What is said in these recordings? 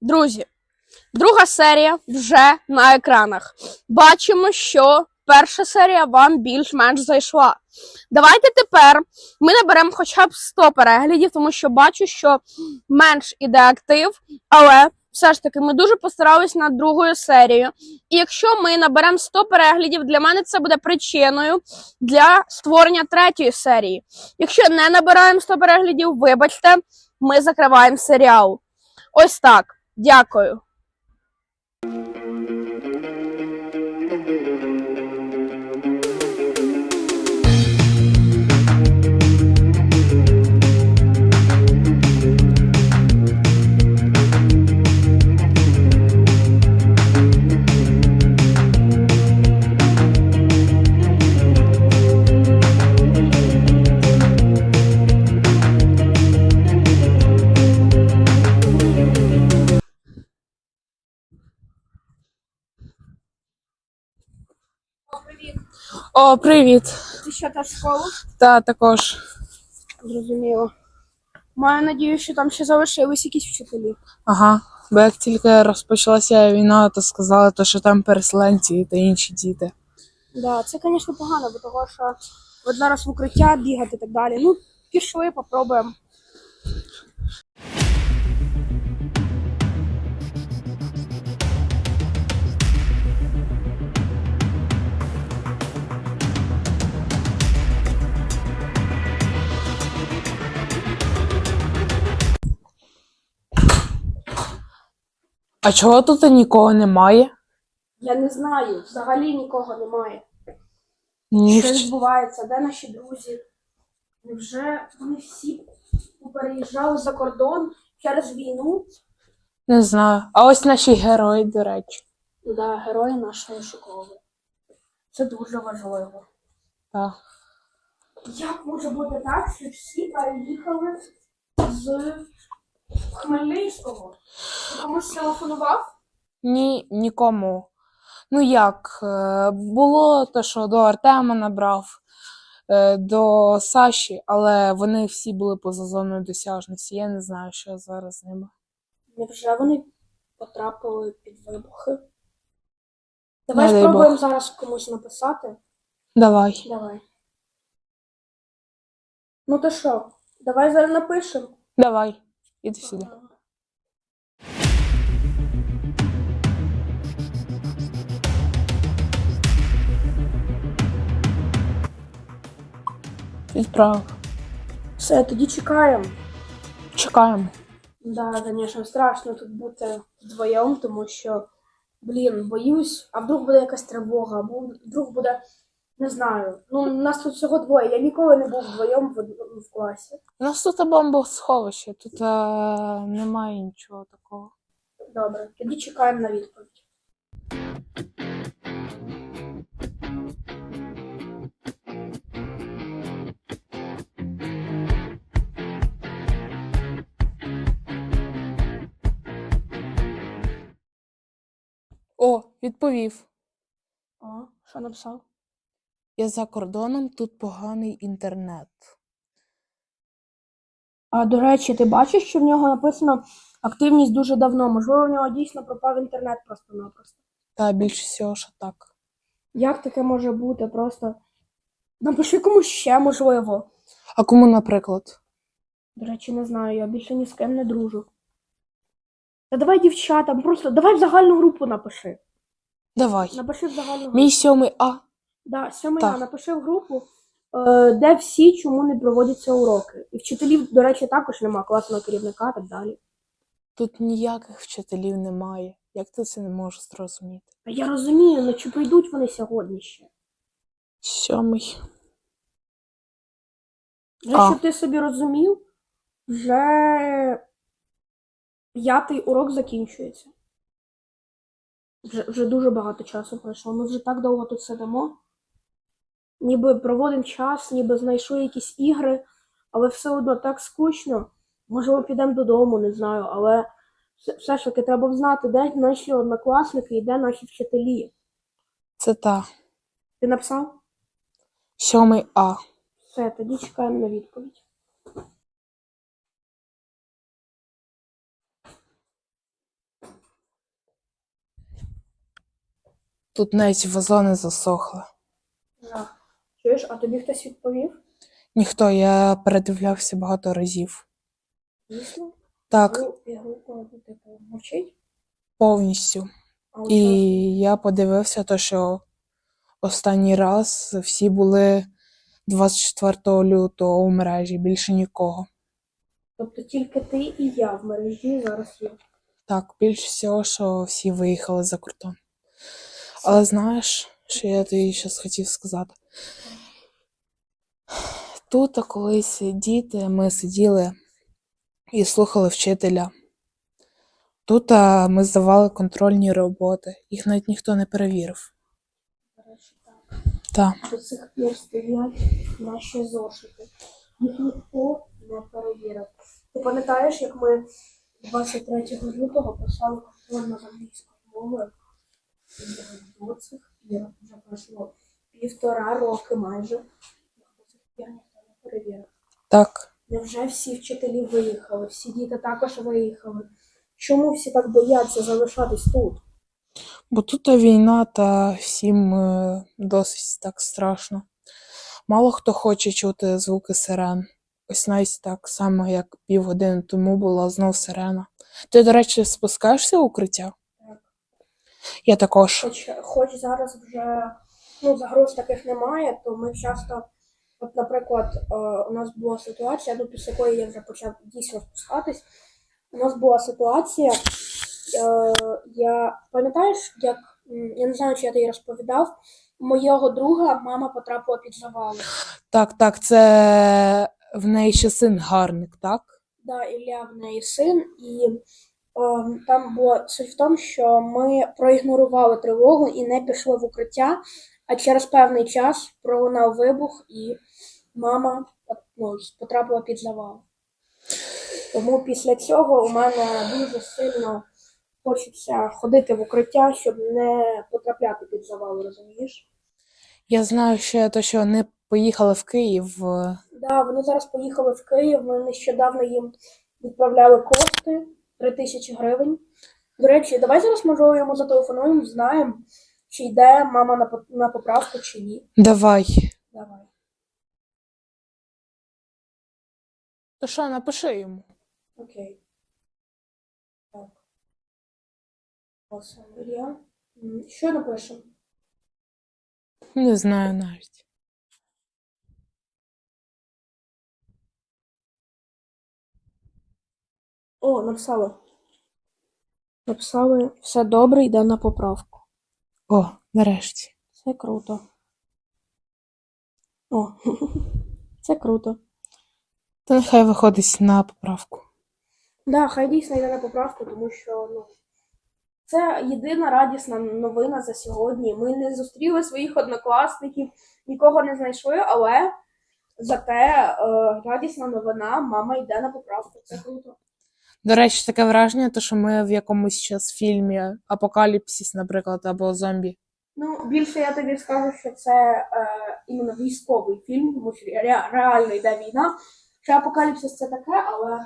Друзі, друга серія вже на екранах. Бачимо, що перша серія вам більш-менш зайшла. Давайте тепер ми наберемо хоча б 100 переглядів, тому що бачу, що менш іде актив, але все ж таки ми дуже постарались над другою серією. І якщо ми наберемо 100 переглядів, для мене це буде причиною для створення третьої серії. Якщо не набираємо 100 переглядів, вибачте, ми закриваємо серіал. Ось так. Дякую. О, привіт. Ти що теж школу? Та також. Зрозуміло. Маю надію, що там ще залишились якісь вчителі. Ага. Бо як тільки розпочалася війна, то сказали, то, що там переселенці та інші діти. Да, це, звісно, погано, бо того, що от зараз в укриття бігати і так далі. Ну, пішли, попробуємо. А чого тут нікого немає? Я не знаю, взагалі нікого немає. Ні. Що відбувається? Де наші друзі? Невже вони всі переїжджали за кордон через війну? Не знаю. А ось наші герої, до речі. Да, герої нашої школи. Це дуже важливо. Так. Як може бути так, що всі переїхали з Хмельницького? Ти комусь телефонував? Ні, нікому. Ну як, е, було те, що до Артема набрав, е, до Саші, але вони всі були поза зоною досяжності. Я не знаю, що зараз з ними. Невже вони потрапили під вибухи? Давай Не дай спробуємо Бог. зараз комусь написати. Давай. Давай. Ну то що, давай зараз напишемо. Давай. Іди сюди. Відправив. Все, тоді чекаємо. Чекаємо. Да, звісно, страшно тут бути вдвоєм, тому що, блін, боюсь, а вдруг буде якась тривога, або вдруг буде, не знаю. Ну, нас тут всього двоє. Я ніколи не був вдвоєм в, од- в класі. У нас тут бомбосховище, тут е, немає нічого такого. Добре, тоді чекаємо на відповідь. О, відповів. О, що написав? Я за кордоном, тут поганий інтернет. А до речі, ти бачиш, що в нього написано активність дуже давно. Можливо, в нього дійсно пропав інтернет просто-напросто. Та більше всього, що так. Як таке може бути? Просто напиши комусь ще, можливо. А кому, наприклад? До речі, не знаю, я більше ні з ким не дружу. Та давай дівчатам, просто давай в загальну групу напиши. Давай. Напиши в загальну групу. Мій сьомий А. Да, сьомий Так. А, напиши в групу, е, де всі чому не проводяться уроки. І вчителів, до речі, також нема класного керівника і так далі. Тут ніяких вчителів немає. Як ти це не можеш зрозуміти? А я розумію, ну чи прийдуть вони сьогодні ще? Сьомий. Вже А. щоб ти собі розумів, вже п'ятий урок закінчується. Вже, вже дуже багато часу пройшло. Ми вже так довго тут сидимо ніби проводимо час, ніби знайшли якісь ігри, але все одно так скучно. Може, ми підемо додому, не знаю, але все ж таки треба знати, де наші однокласники і де наші вчителі. Це так. Ти написав? Сьомий А. Все, тоді чекаємо на відповідь. Тут навіть вазони засохли. Жах. Чуєш, а тобі хтось відповів? Ніхто, я передивлявся багато разів. Дійсно? Так, група, типу, мовчить? повністю. А І я подивився, то, що останній раз всі були 24 лютого у мережі, більше нікого. Тобто тільки ти і я в мережі зараз є. Так, більше всього, що всі виїхали за кордон. Але знаєш, що я тобі зараз хотів сказати? Тут колись діти, ми сиділи і слухали вчителя. Тут ми здавали контрольні роботи, їх навіть ніхто не перевірив. Так, До цих пір стоять наші зошити. Їх ніхто не перевірив. Ти пам'ятаєш, як ми 23 лютого писали контрольно з англійської мови? І До цих вже пройшло півтора роки майже. Їх до цих пір ніхто не перевірив. так. Невже всі вчителі виїхали, всі діти також виїхали? Чому всі так бояться залишатись тут? Бо тут війна та всім е, досить так страшно. Мало хто хоче чути звуки сирен. Ось навіть так само, як півгодини тому була знов сирена. Ти, до речі, спускаєшся в укриття? Я також. Хоч, хоч зараз вже ну, загроз таких немає, то ми часто, от, наприклад, е, у нас була ситуація, ну, після якої я вже почав дійсно спускатись. У нас була ситуація, е, я пам'ятаєш, як я не знаю, чи я тобі розповідав, моєго друга мама потрапила під завали. Так, так, це в неї ще син гарник, так? Да, Ілля в неї син, і там була суть в тому, що ми проігнорували тривогу і не пішли в укриття, а через певний час пролунав вибух, і мама ну, потрапила під завал. Тому після цього у мене дуже сильно хочеться ходити в укриття, щоб не потрапляти під завал, розумієш? Я знаю, що я то, що не поїхали в Київ. е, Да, вони зараз поїхали в Київ. Ми нещодавно їм відправляли кошти 3 тисячі гривень. До речі, давай зараз можливо йому зателефонуємо, знаємо, чи йде мама на, на поправку, чи ні. Давай. Давай. То що, напиши йому. Окей. Так. Ось Ілля. Що напишемо? Не знаю навіть. О, написали. Написали, все добре, йде на поправку. О, нарешті. Це круто. О, це круто. Та нехай виходить на поправку. Да, хай дійсно йде на поправку, тому що ну, це єдина радісна новина за сьогодні. Ми не зустріли своїх однокласників, нікого не знайшли, але зате е, радісна новина, мама йде на поправку. Це круто. До речі, таке враження, то, що ми в якомусь час фільмі Апокаліпсис, наприклад, або зомбі. Ну, більше я тобі скажу, що це е, іменно військовий фільм, тому що ре- реально йде війна. Що апокаліпсис це таке, але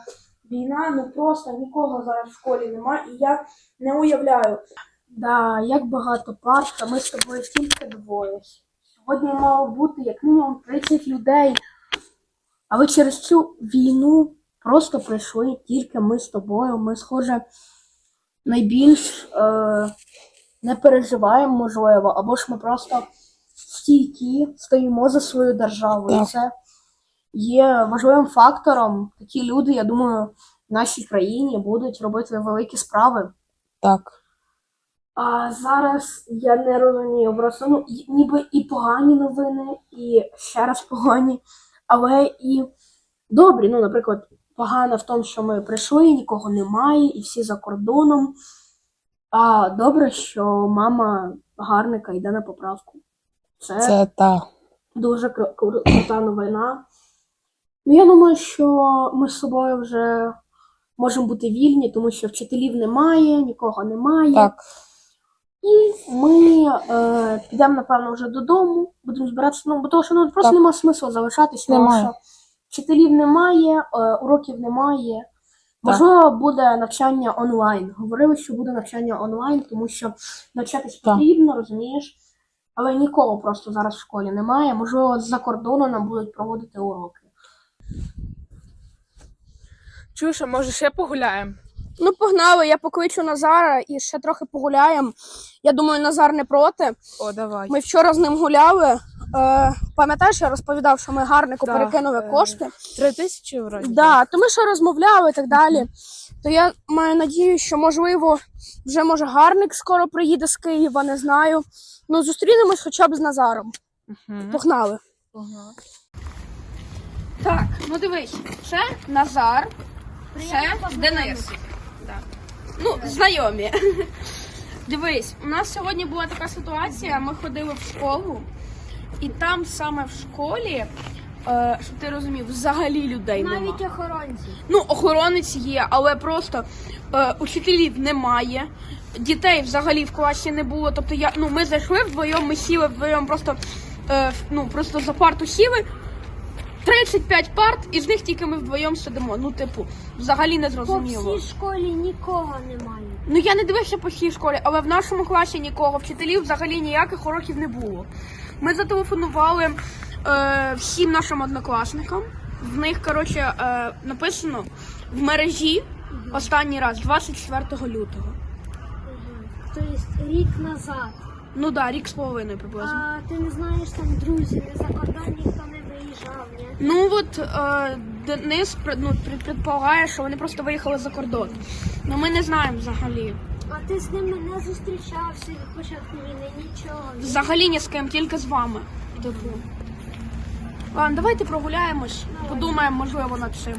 війна ну просто нікого зараз в школі немає, і я не уявляю. Да, як багато пар, ми з тобою тільки двоє. Сьогодні мало бути як мінімум 30 людей. Але через цю війну просто прийшли тільки ми з тобою. Ми, схоже, найбільш е, не переживаємо, можливо, або ж ми просто стійкі, стоїмо за свою державу. І це є важливим фактором. Такі люди, я думаю, в нашій країні будуть робити великі справи. Так. А зараз я не розумію, просто ну, ніби і погані новини, і ще раз погані, але і добрі. Ну, наприклад, погано в тому, що ми прийшли, нікого немає, і всі за кордоном. А добре, що мама гарника йде на поправку. Це, Це та. дуже кру- кру- крута новина. Ну, я думаю, що ми з собою вже можемо бути вільні, тому що вчителів немає, нікого немає. Так. І ми е, підемо, напевно, вже додому, будемо збиратися. Ну, бо того, що ну, просто Так. нема смислу залишатись, тому що вчителів немає, е, уроків немає. Можливо, буде навчання онлайн. Говорили, що буде навчання онлайн, тому що навчатись потрібно, розумієш? Але нікого просто зараз в школі немає. Можливо, з-за кордону нам будуть проводити уроки. Чуєш, а може ще погуляємо? Ну, погнали, я покличу Назара і ще трохи погуляємо. Я думаю, Назар не проти. О, давай. Ми вчора з ним гуляли. Е, пам'ятаєш, я розповідав, що ми гарнику Так, перекинули е, кошти. Три тисячі вроді. Да, то ми ще розмовляли і так далі. То я маю надію, що можливо вже може гарник скоро приїде з Києва, не знаю. Ну, зустрінемось хоча б з Назаром. Угу. Погнали. Ага. Так, ну дивись, це Назар, це Денис. Да. Ну, знайомі. Дивись, у нас сьогодні була така ситуація, ми ходили в школу, і там саме в школі, е, щоб ти розумів, взагалі людей немає. Навіть охоронці. Ну, охоронець є, але просто е, учителів немає. Дітей взагалі в класі не було. Тобто я, ну, ми зайшли вдвоєм, ми сіли вдвоєм, просто, е, ну, просто за парту сіли. 35 парт, і з них тільки ми вдвоєм сидимо. Ну, типу, взагалі не По зрозуміло. всій школі нікого немає. Ну я не дивився по всій школі, але в нашому класі нікого, вчителів взагалі ніяких уроків не було. Ми зателефонували е, всім нашим однокласникам. В них, коротше, е, написано в мережі останній раз, 24 лютого. Тобто рік назад. Ну да, рік з половиною приблизно. А ти не знаєш там друзів, не за кордон ніхто не? Ну от е, Денис ну, предполагає, що вони просто виїхали за кордон. Ну ми не знаємо взагалі. А ти з ними не зустрічався від початку війни, нічого. Взагалі ні з ким, тільки з вами. Типу. Ладно, давайте прогуляємось, подумаємо, можливо, над цим.